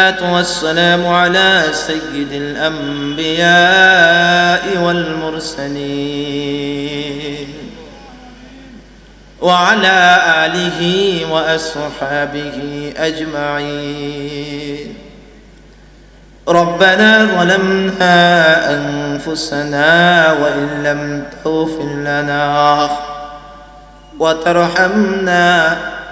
والسلام على سيد الأنبياء والمرسلين وعلى آله وأصحابه أجمعين. ربنا ظلمنا أنفسنا وإن لم تغفر لنا وترحمنا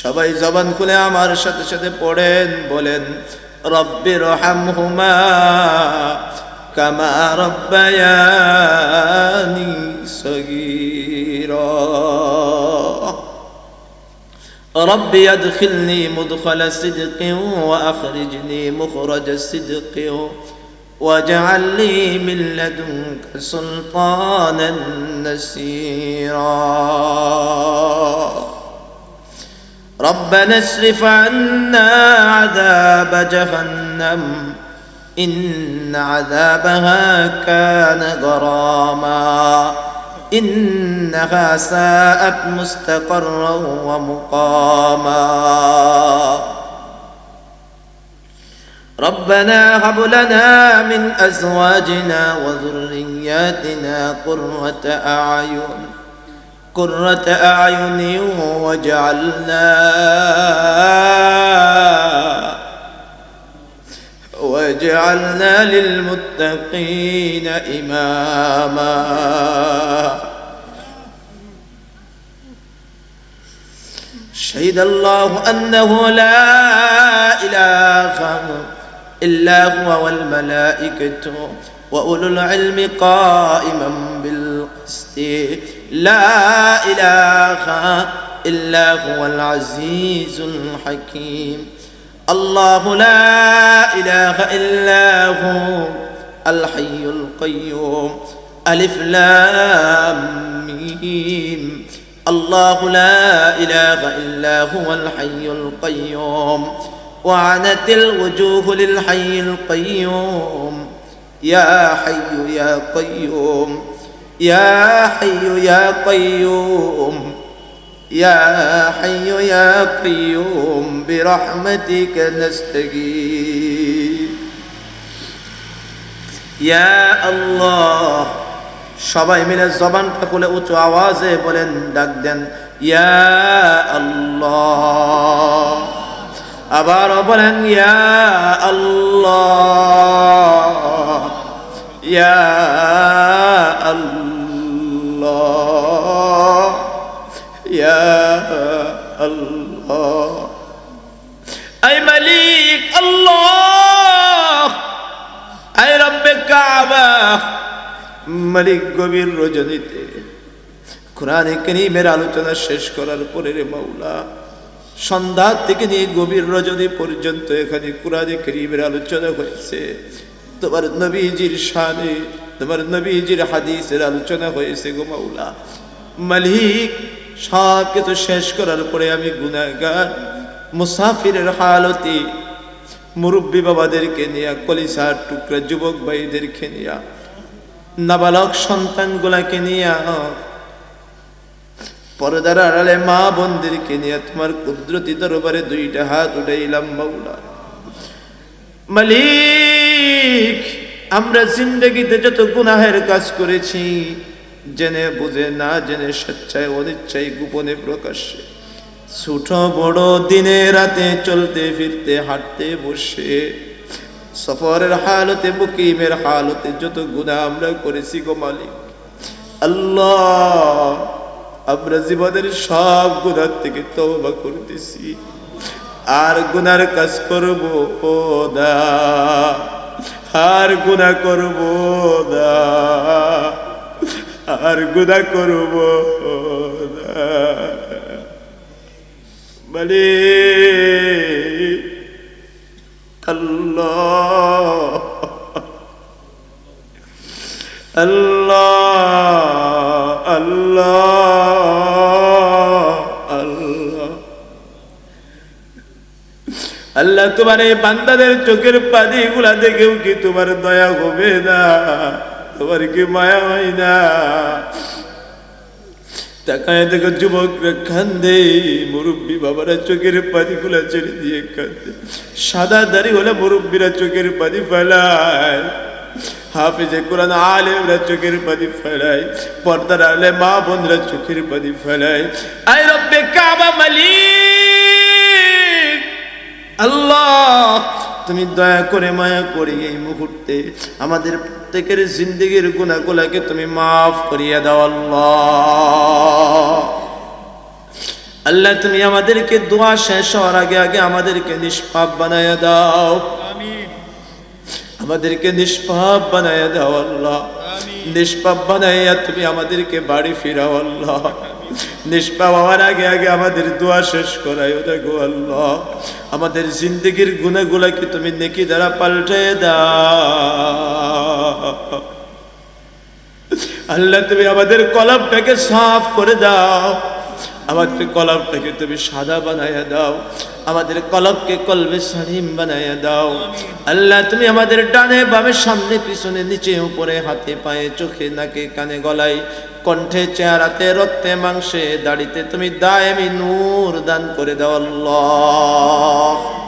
সবাই জবান খুলে আমার সাথে সাথে পড়েন বলেন রব্বির হামহুমা কামা রব্বায়ানি সগীরা ربي أدخلني مدخل صدق وأخرجني مخرج صدق واجعل لي من لدنك سلطانا نسيرا ربنا اصرف عنا عذاب جهنم إن عذابها كان غراما. إنها ساءت مستقرا ومقاما. ربنا هب لنا من أزواجنا وذرياتنا قرة أعين. قرة أعين واجعلنا واجعلنا للمتقين إماما. شهد الله أنه لا إله إلا هو والملائكة وأولو العلم قائما بالقسط. لا إله إلا هو العزيز الحكيم. الله لا إله إلا هو الحي القيوم. ألف لام ميم. الله لا إله إلا هو الحي القيوم. وعنت الوجوه للحي القيوم. يا حي يا قيوم. يا حي يا قيوم يا حي يا قيوم برحمتك نستغيث يا الله সবাই মিলে জবানটা খুলে উঁচু আওয়াজে বলেন ডাক দেন ইয়া আল্লাহ আবার বলেন ইয়া আল্লাহ ইয়া আল্লাহ ইয়া আল্লাহ আই মালিক আল্লাহ আই রব্বে কাবা মালিক গভীর রজনীতে কোরআনে করিমের আলোচনা শেষ করার পরে রে মাওলা সন্ধ্যা থেকে নিয়ে গভীর রজনী পর্যন্ত এখানে কোরআনে করিমের আলোচনা হয়েছে। তোমার নবীজির শানে তোমার নবীজির হাদিসের আলোচনা হয়েছে গো মাওলা। মালিক, সব কিছু শেষ করার পরে আমি গুনাগার মুসাফিরের হালতে মুরব্বী বাবাদেরকে নিয়ে কলিসার টুকরা যুবক ভাইদেরকে নিয়ে, নাবালক সন্তানগুলাকে নিয়ে, পর্দার আড়ালে মা বোনদেরকে নিয়ে তোমার কুদরতি দরবারে দুইটা হাত উঠাইলাম মাওলা। মালিক আমরা জিন্দগিতে যত গুনাহের কাজ করেছি, জেনে বুঝে না জেনে স্বেচ্ছায় অনিচ্ছায় গোপনে প্রকাশ্যে, ছোট বড় দিনে রাতে চলতে ফিরতে হাঁটতে বসে, সফরের হালতে, মুকিমের হালতে যত গুণা আমরা করেছি গো মালিক, আল্লাহ আমরা জীবনের সব গুণার থেকে তওবা করতেছি, আর গুনার কাজ করব ও দা আর গুণা করব দা আর গুণা করব না। মানে আল্লাহ আল্লাহ আল্লাহ আল্লাহ তোমার এই বান্দাদের চোখের পানি গুলা দেখেও কি তোমার দয়া হবে না? তোমার কি মায়া হয় না? তাকায় দেখো কান্দে বাবারা চোখেরগুলা ছেড়ে দিয়ে কান্দে সাদা দাড়ি হলে মুরব্বীরা চোখের পানি ফেলায়। হাফিজে কোরআন আলেমরা চোখের পানি ফেলায়। পর্দার আলে মা বোনরা চোখের পানি ফেলায়। আই রব্বে কাবা মালিক! আল্লাহ তুমি দয়া করে মায়া করে এই মুহূর্তে আমাদের প্রত্যেকের জিন্দগির গুণাগুলাকে তুমি মাফ করিয়া দাও আল্লাহ। আল্লাহ তুমি আমাদেরকে দোয়া শেষ হওয়ার আগে আগে আমাদেরকে নিষ্পাপ বানায়া দাও। আমাদেরকে নিষ্পাপ বানায়া দাও আল্লাহ। নিষ্পাপ বানাইয়া তুমি আমাদেরকে বাড়ি ফিরাও আল্লাহ। নিষ্পাপ হওয়ার আগে আগে আমাদের দোয়া শেষ করাই দেখো আল্লাহ। আমাদের জিন্দগির গুণাগুলাকে তুমি নেকি দ্বারা পাল্টে দাও। আল্লাহ তুমি আমাদের কলমটাকে সাফ করে দাও। আমাদের কলবটাকে তুমি সাদা বানাইয়া দাও, আমাদের কলবকে কলবে সালিম বানাইয়া দাও। আল্লাহ, তুমি আমাদের ডানে বামে সামনে পিছনে নিচে উপরে হাতে পায়ে চোখে নাকে কানে গলায়, কণ্ঠে চেহারাতে রক্তে মাংসে দাড়িতে তুমি দায়মি নূর দান করে দাও আল্লাহ।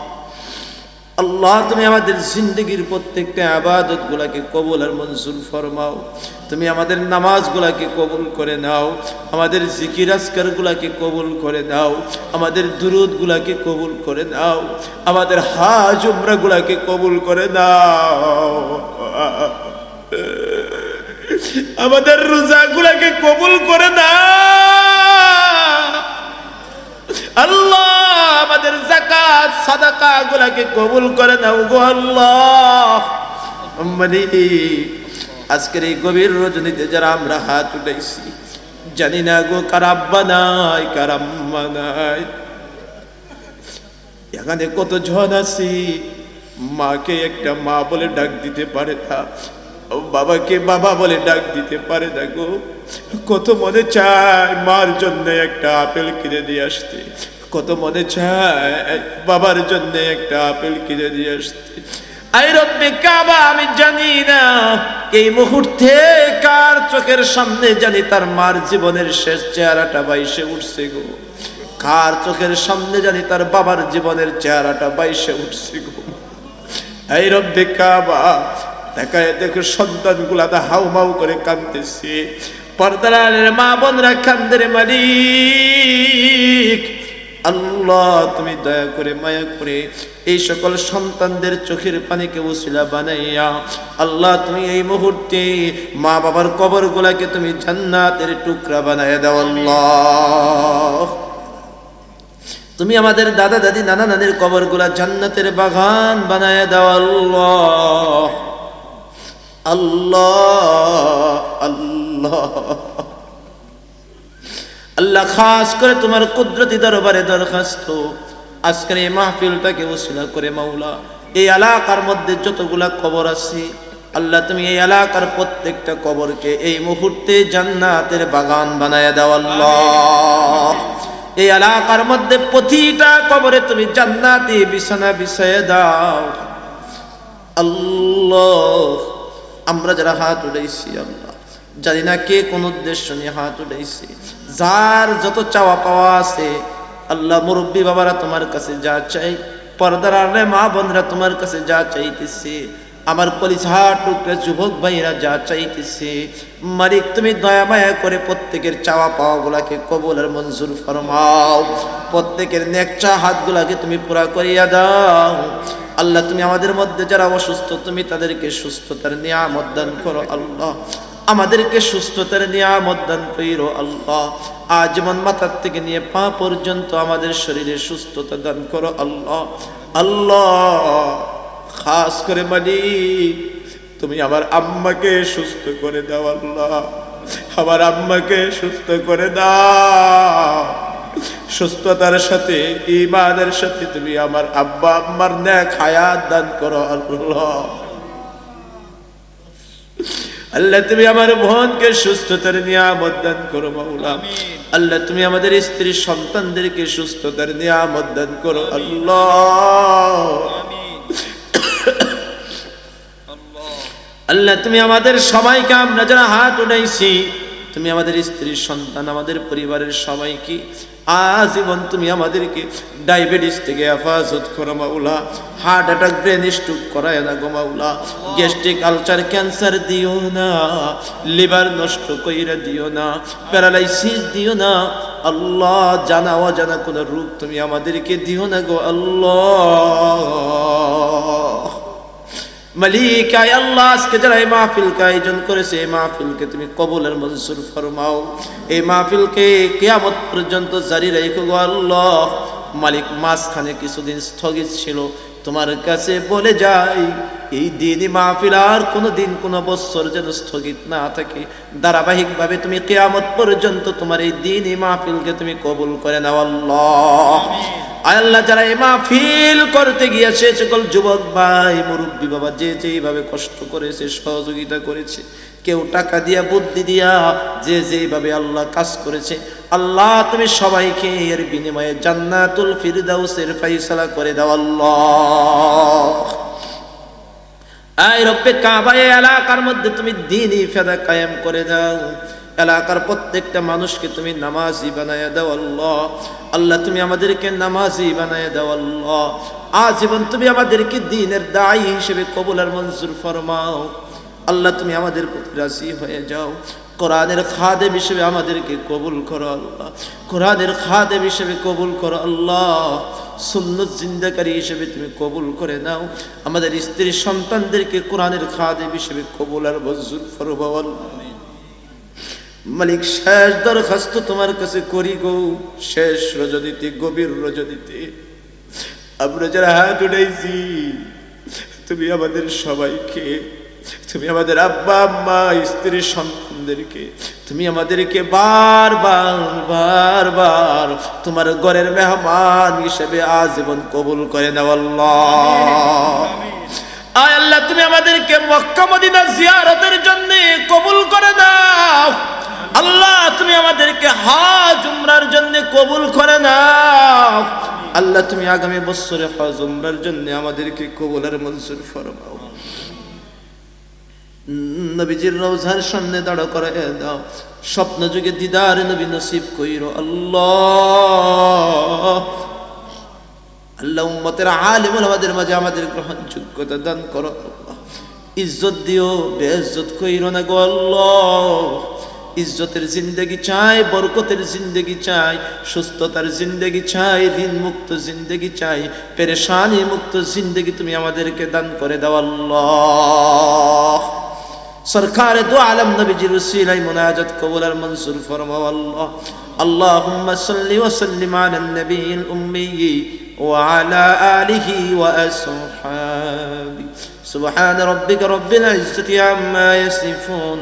আল্লাহ, তুমি আমাদের জিন্দগির প্রত্যেকটা আবাদত গুলাকে কবুল আর মঞ্জুর ফরমাও। তুমি আমাদের নামাজ গুলাকে কবুল করে নাও, আমাদের জিকির আজকার গুলাকে কবুল করে নাও, আমাদের দুরুদ গুলাকে কবুল করে নাও, আমাদের হাজ উমরা গুলাকে কবুল করে নাও। আমাদের রোজা গুলাকে কবুল করে নাও। আল্লাহ, আমাদের জাকাত সাদাকা গুলাকে কবুল করে দাও গো আল্লাহ। আজকের এই গভীর রজনীতে যারা আমরা হাত উঠাইছি, জানি না গো কারাব্বা নাই কারাম্মা নাই। এখানে কত জন আছি? মাকে একটা মা বলে ডাক দিতে পারে না। বাবাকে বাবা বলে ডাক দিতে পারে না গো। কত মনে চায় মার জন্য একটা আপেল কিনে দিয়ে আসতে। কত মনে চায় বাবার জন্য একটা আপেল কিনে দিয়ে আসতে। আমি জানি না এই মুহূর্তে কার চোখের সামনে জানি তার মার জীবনের শেষ চেহারাটা বাইসে উঠছে গো। কার চোখের সামনে জানি তার বাবার জীবনের চেহারাটা বাইসে উঠছে গো। এই রব্বে কাবা, দেখায় দেখো সন্তানগুলা হাউ মাউ করে কান্দতেছে পর্দারের মা বোনরা কান্দের মালিক। আল্লাহ, তুমি দয়া করে মায়া করে এই সকল সন্তানদের চোখের পানিকে উসিলা বানাইয়া, আল্লাহ, তুমি এই মুহূর্তে মা বাবার কবর গুলাকে তুমি জান্নাতের টুকরা বানাইয়া দাও, আল্লাহ। তুমি আমাদের দাদা, দাদি, নানা নানির কবরগুলা জান্নাতের বাগান বানায় দাও, আল্লাহ। আল্লাহ আল্লাহ। আল্লাহ। খাস করে তোমার কুদরতি দরবারে দরখাস্ত। আজকের এই মাহফিলটাকে উসিলা করে মাওলা। এই এলাকার মধ্যে যতগুলা কবর আছে, আল্লাহ তুমি এই এলাকার প্রত্যেকটা কবরকে এই মুহূর্তে জান্নাতের বাগান বানায় দাও আল্লাহ। এই এলাকার মধ্যে প্রতিটা কবরে তুমি জান্নাতি বিছানা বিছায় দাও। আল্লাহ, আমরা যারা হাত উঠাইছি আল্লাহ। জানি না কে কোন উদ্দেশ্য নিয়ে হাত উঠাইছি। যার যত চাওয়া পাওয়া আছে, আল্লাহ মুরব্বী বাবারা তোমার কাছে যা চাই, পর্দার আলে মা বোনরা তোমার কাছে যা চাইতেছে, আমার কলিঝা টুকরা যুবক ভাইরা যা চাইতেছে। মালিক, তুমি দয়া মায়া করে প্রত্যেকের চাওয়া পাওয়া গুলাকে কবুল আর মঞ্জুর ফরমাও। প্রত্যেকের নেকচা হাতগুলাকে তুমি পুরা করিয়া দাও। আল্লাহ, তুমি আমাদের মধ্যে যারা অসুস্থ, তুমি তাদেরকে সুস্থতার নিয়ামত দান করো আল্লাহ। আমাদেরকে সুস্থতার নিয়ামত দান কইরো আল্লাহ। আজীবন মাথার থেকে নিয়ে পা পর্যন্ত আমাদের শরীরে সুস্থতা দান করো আল্লাহ। আল্লাহ, খাস করে মালিক, তুমি আমার আম্মাকে সুস্থ করে দাও আল্লাহ। আমার আম্মাকে সুস্থ করে দাও। সুস্থতার সাথে ইমানের সাথে তুমি আমার আব্বা আম্মার ন্যাক হায়াত দান করো আল্লাহ। আল্লাহ তুমি আমার বোনকে সুস্থতার নিয়ামত দান করো মাওলা। আল্লাহ তুমি আমাদের স্ত্রী সন্তানদেরকে সুস্থতার নিয়ামত দান করো আল্লাহ। আল্লাহ তুমি আমাদের সবাইকে আমরা যারা হাত উঠাইছি তুমি আমাদের স্ত্রীর সন্তান, আমাদের পরিবারের সবাইকে আজীবন তুমি আমাদেরকে ডায়াবেটিস থেকে হেফাজত করো মাওলা। হার্ট অ্যাটাক ব্রেন স্ট্রোক করায় না গো মাওলা। গ্যাস্ট্রিক আলচার ক্যান্সার দিও না। লিভার নষ্ট কইরা দিও না। প্যারালাইসিস দিও না। আল্লাহ জানা অজানা কোনো রূপ তুমি আমাদেরকে দিও না গো আল্লাহ। মালিক, আয় আল্লাহ, আজকে যারা এই মাহফিলকে আয়োজন করেছে, এই মাহফিলকে তুমি কবুলের মঞ্জুর ফরমাও। এই মাহফিলকে কিয়ামত পর্যন্ত জারি রেখো গো আল্লাহ। মালিক মাঝখানে কিছুদিন স্থগিত ছিল, তোমার কাছে বলে যাই, এই দিনই মাহফিল আর কোনো দিন কোনো বছর যেন স্থগিত না থাকে। ধারাবাহিকভাবে তুমি কেয়ামত পর্যন্ত তোমার এই দিনই মাহফিলকে তুমি কবুল করে নাও আল্লাহ। আল্লাহ, যারা এই মাহফিল করতে গিয়েছে সকল যুবক ভাই, মুরব্বী বাবা, যে যেইভাবে কষ্ট করেছে, সহযোগিতা করেছে, কেউ টাকা দিয়া, বুদ্ধি দিয়া, যে যেইভাবে আল্লাহ কাজ করেছে, আল্লাহ তুমি সবাইকে এর বিনিময়ে জান্নাতুল ফিরদাউসের ফাইসালা করে দাও, আল্লাহ। আয় রব্বে কাবা এই এলাকার মধ্যে তুমি দিনই ফেদা কায়েম করে দাও। এলাকার প্রত্যেকটা মানুষকে তুমি নামাজি বানায় দাও আল্লাহ। আল্লাহ, তুমি আমাদেরকে নামাজি বানায় দাও আল্লাহ। আজীবন তুমি আমাদেরকে দিনের দায়ী হিসেবে কবুল আর মঞ্জুর ফরমাও। আল্লাহ, তুমি আমাদের প্রতি রাজি হয়ে যাও। কোরআনের খাদেম হিসেবে আমাদেরকে কবুল করো আল্লাহ। কোরআনের খাদেম হিসেবে কবুল করো আল্লাহ। সুন্নত জিন্দাকারী হিসেবে তুমি কবুল করে নাও। আমাদের স্ত্রী সন্তানদেরকে কোরআনের খাদেম হিসেবে কবুল আর মঞ্জুর ফরমাও। আল্লাহ মালিক, শেষ দরখাস্ত তোমার কাছে করি গো। শেষ রজনীতে, গভীর রজনীতে। আমরা যারা হাত উঠাইছি, তুমি আমাদের সবাইকে, তুমি আমাদের আব্বা, আম্মা, স্ত্রী, সন্তানদেরকে, তুমি আমাদেরকে বারবার বারবার তোমার ঘরের মেহমান হিসেবে আজীবন কবুল করে আল্লাহ। আল্লাহ, তুমি আমাদেরকে মক্কা, মদিনা জিয়ারতের জন্য কবুল করে দাও আল্লাহ, তুমি আমাদেরকে হাজ উমরার জন্য কবুল করে নাও। আল্লাহ, তুমি আগামী বছরে হজ উমরার জন্য আমাদেরকে কবুলের মঞ্জুর ফরমাও। নবীজির রোজার সামনে করে দাও। স্বপ্ন যুগে দিদার নবী নসিব কইরো, আল্লাহ। আল্লাহ, উম্মতের আলিম আমাদের মাঝে আমাদের গ্রহণযোগ্যতা দান করো ইজ্জত দিও, বেইজ্জত কইরো না গো, আল্লাহ। ইজ্জতের জিন্দেগি চাই, বরকতের জিন্দেগি চাই, সুস্থতার জিন্দেগি চাই ঋণ মুক্ত জিন্দেগি চাই, পেরেশানি মুক্ত জিন্দেগি তুমি আমাদেরকে দান করে দাও আল্লাহ। সরকার দু আলম নবীজির উসিলাই মুনাজাত কবুল আর মনসুর ফরমাও আল্লাহ। اللهم صل وسلم على النبي الأمي وعلى آله وأصحابه سبحان ربك رب العزة عما রাব্বিল